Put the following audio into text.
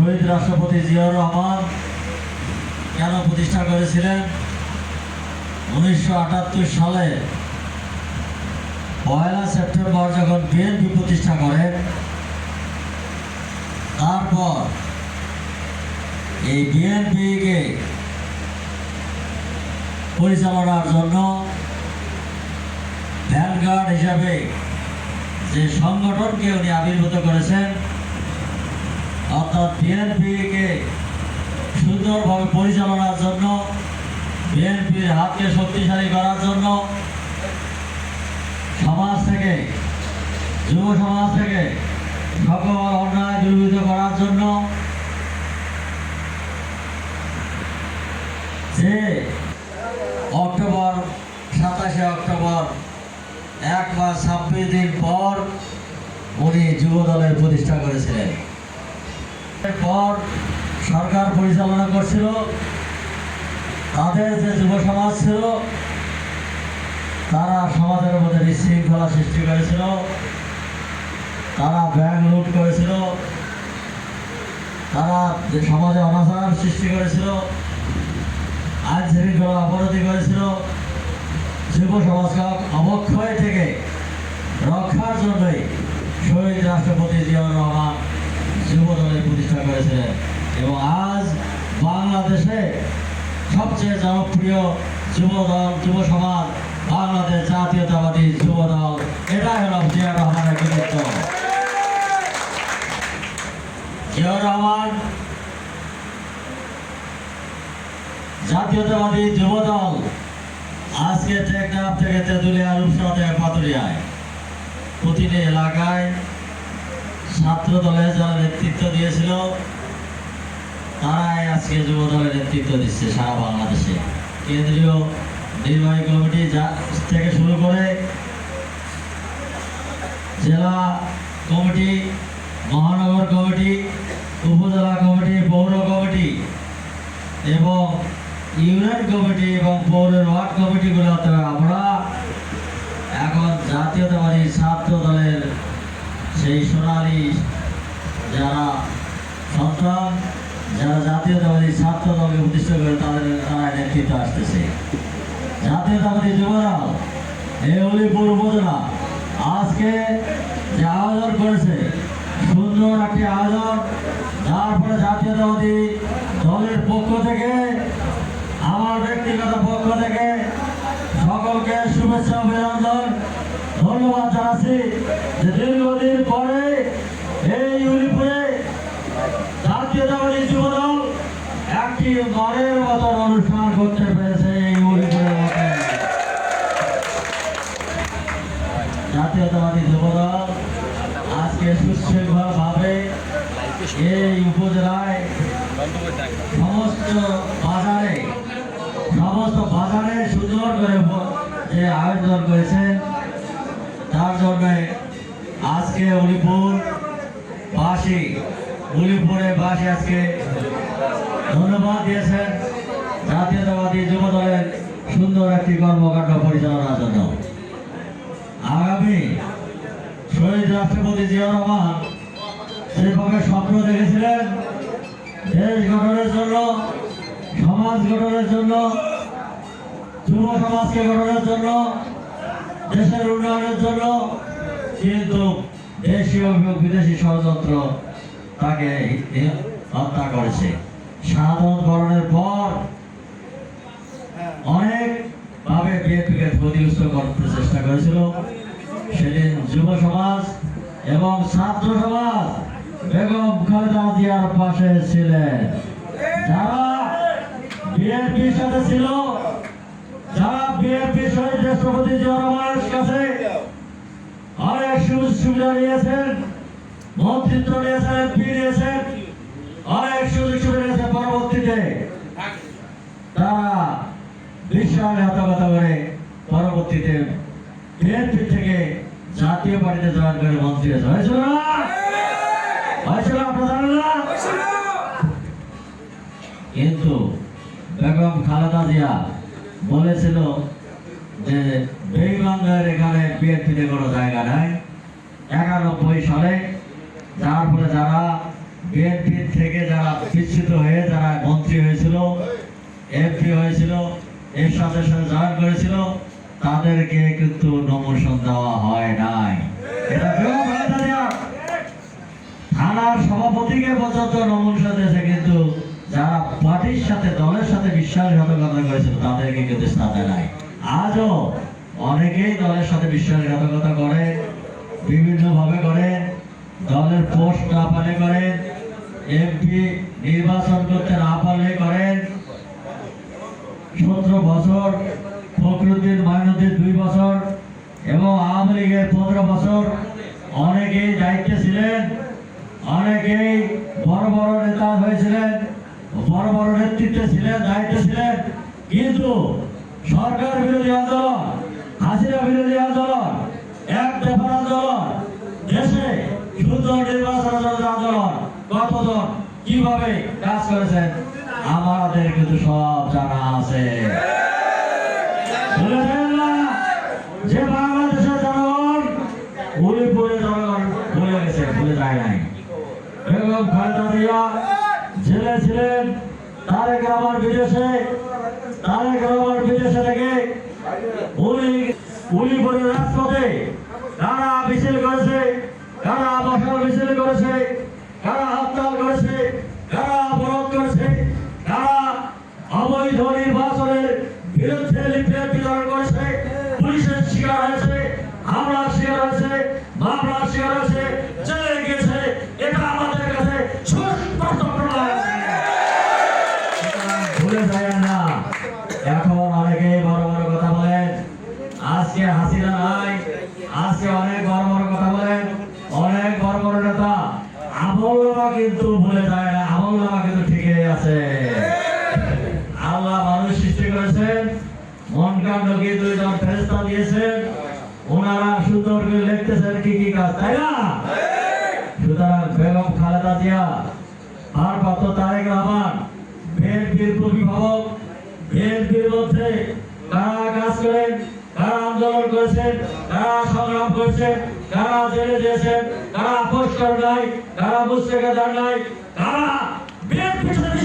শহীদ রাষ্ট্রপতি জিয়াউর রহমান কেন প্রতিষ্ঠা করেছিলেন? উনিশশো আটাত্তর সালে পয়লা সেপ্টেম্বর যখন বিএনপি প্রতিষ্ঠা করেন তারপর এই বিএনপিকে পরিচালনার জন্য ভ্যানগার্ড হিসাবে যে সংগঠনকে উনি আবির্ভূত করেছেন অর্থাৎ বিএনপিকে সুন্দরভাবে পরিচালনার জন্য, বিএনপির হাতকে শক্তিশালী করার জন্য সমাজ থেকে, যুব সমাজ থেকে সকল অন্যায় দূরীভূত করার জন্য যে অক্টোবর সাতাশে অক্টোবর এক মাস ছাব্বিশ দিন পর উনি যুব দলের প্রতিষ্ঠা করেছিলেন। এরপর সরকার পরিচালনা করছিল, তাদের যে যুব সমাজ ছিল, তারা সমাজের মধ্যে বিশৃঙ্খলা সৃষ্টি করেছিল, তারা ব্যাংক লুট করেছিল, তারা যে সমাজে অনাচার সৃষ্টি করেছিল, আইন শৃঙ্খলা অবনতি করেছিল, যুব সমাজকে অবক্ষয় থেকে রক্ষার জন্যই শহীদ রাষ্ট্রপতি জিয়াউর রহমান যুব প্রতিষ্ঠা করেছিলেন এবং আজ বাংলাদেশে সবচেয়ে জনপ্রিয় যুব দল যুব সমাজ বাংলাদেশ জাতীয়তাবাদী যুব দল এটাই হল জিয়া রহমানের কৃতিত্ব। জিয়াউর রহমান জাতীয়তাবাদী যুব দল আজকে টেকনাফ থেকে তেঁতুলিয়া রূপসা থেকে পাতুরিয়ায় প্রতিটি এলাকায় ছাত্র দলে যারা নেতৃত্ব দিয়েছিল, তারাই আজকে যুব দলের নেতৃত্ব দিচ্ছে সারা বাংলাদেশে। কেন্দ্রীয় নির্বাহী কমিটি যা থেকে শুরু করে জেলা কমিটি, মহানগর কমিটি, উপজেলা কমিটি, পৌর কমিটি এবং ইউনিয়ন কমিটি এবং পৌর ওয়ার্ড কমিটিগুলোতে আমরা এখন জাতীয়তাবাদী ছাত্র দলের সেই সোনালি যারা সন্তান, যারা জাতীয়তাবাদী ছাত্র দলকে প্রতিষ্ঠা করে তাদের তারা নেতৃত্ব আসতেছে। জাতীয়তাবাদী যুবদল, এই অলিপুর উপজেলা, আজকে যে আয়োজন করেছে, সুন্দর একটি আয়োজন, যার ফলে জাতীয়তাবাদী দলের পক্ষ থেকে, আমার ব্যক্তিগত পক্ষ থেকে সকলকে শুভেচ্ছা অভিনন্দন। ধন্যবাদ জানাচ্ছি যে দীর্ঘদিন পরে এই জাতীয়তাবাদী যুবদল একটি মতন অনুষ্ঠান করতে পেরেছে এই মধ্যে জাতীয়তাবাদী যুবদল আজকে সুশৃঙ্খলভাবে এই উপজেলায় সমস্ত বাজারে সমস্ত বাজারে সুন্দর করে যে আয়োজন করেছেন তার জন্যে আজকে উলিপুর বাসী উলিপুরে বাসী আজকে ধন্যবাদ দিয়েছেন জাতীয়তাবাদী যুব দলের সুন্দর একটি কর্মকাণ্ড পরিচালনার জন্য। আগামী শহীদ রাষ্ট্রপতি জিয়াউর রহমান সেভাবে স্বপ্ন দেখেছিলেন, দেশ গঠনের জন্য, সমাজ গঠনের জন্য, যুব সমাজকে গঠনের জন্য দেশের উন্নয়নের জন্য কিন্তু দেশীয় এবং বিদেশি ষড়যন্ত্র তাকে হত্যা করেছে। সাধারণকরণের পর অনেক ভাবে বিএনপিকে ক্ষতিগ্রস্ত করতে চেষ্টা করেছিল। সেদিন যুব সমাজ এবং ছাত্র সমাজ বেগম খালেদা জিয়ার পাশে ছিলেন। যারা বিএনপির সাথে ছিল, যারা বিএনপি শহীদ রাষ্ট্রপতি রহমানের অনেক সুযোগ সুবিধা নিয়েছেন, মন্ত্রিত্ব নিয়েছেন সুযোগ সুবিধা নিয়েছেন পরবর্তীতে। জাতীয় পার্টিতে কিন্তু বেগম খালেদা জিয়া বলেছিল যে বেইমানদের এখানে বিএনপিতে কোনো জায়গা নাই। একানব্বই সালে যার ফলে যারা বিএনপি থেকে যারা বিচ্ছিত হয়ে যারা মন্ত্রী হয়েছিল, এমপি হয়েছিল, এর সাথে সাথে জয়েন করেছিল, তাদেরকে কিন্তু নমোশন দেওয়া হয় নাই। এটা থানার সভাপতিকে পর্যন্ত নমোশন দিয়েছে, কিন্তু যারা পার্টির সাথে, দলের সাথে বিশ্বাসঘাতকতা করেছিল, তাদেরকে কিন্তু স্থান নাই। আজও অনেকেই দলের সাথে বিশ্বাসঘাতকতা করে বিভিন্ন ভাবে করে দলের পোস্ট না পালে করেন এমপি নির্বাচন করতে না পারলে করেন সতেরো বছর, ফখরুদ্দিন মাইনুদ্দিন দুই বছর এবং আওয়ামী লীগের পনেরো বছর। অনেকেই দায়িত্বে ছিলেন, অনেকেই বড় বড় নেতা হয়েছিলেন, বড় বড় নেতৃত্বে ছিলেন, দায়িত্বে ছিলেন। কিন্তু সরকার বিরোধী আন্দোলন, হাসিনা বিরোধী আন্দোলন, এক দফার আন্দোলন, দেশে সুন্দর নির্বাচন আন্দোলন। কতজন কীভাবে কাজ করেছেন? আমাদের কিন্তু সব জানা আছে। যে বাংলাদেশের জনগণ জনগণ গেছে, ভুলে যায় নাই। ছিলেন তারেক রহমান বিদেশে, তারেক রহমান বিদেশে থেকে উনি উলিপুরের রাজপথে কারা মিছিল করেছে, কারা মশাল মিছিল করেছে, কারা হরতাল করেছে, কারা অবরোধ করেছে, কারা অবৈধ নির্বাচনের বিরুদ্ধে লিফলেট বিতরণ করেছে, পুলিশের শিকার হয়েছে হামলার শিকার হয়েছে, মামলার শিকার হয়েছে জেলে গিয়েছে এটা আমাদের কাছে সুস্পষ্ট প্রমাণ আছে। সুতরাং ভুলে যায় না এখন অনেকেই বড় বড় কথা বলেন আজকে হাসিনা নাই আজকে অনেক বড় বড় কথা বলেন অনেক বড় বড় নেতা আমল্লা কিন্তু ভুলে যায় না আমল্লা কিন্তু ঠিকই আছে আল্লাহ মানুষ সৃষ্টি করেছেন মন কাণ্ড কিন্তু একজন ফেরেস্তা দিয়েছেন ওনারা সুন্দর করে কি তাই না? সুতরাং বেগম খালেদা জিয়া ভারপ্রাপ্ত তারেক রহমান, বিএনপির অভিভাবক বিএনপির মধ্যে কারা কাজ করেন, কারা আন্দোলন করেছেন, কারা সংগ্রাম করেছেন, কারা জেলে দিয়েছেন, কারা করে নাই, কারা মুস্তেকে যান নাই, কারা বিএনপির সাথে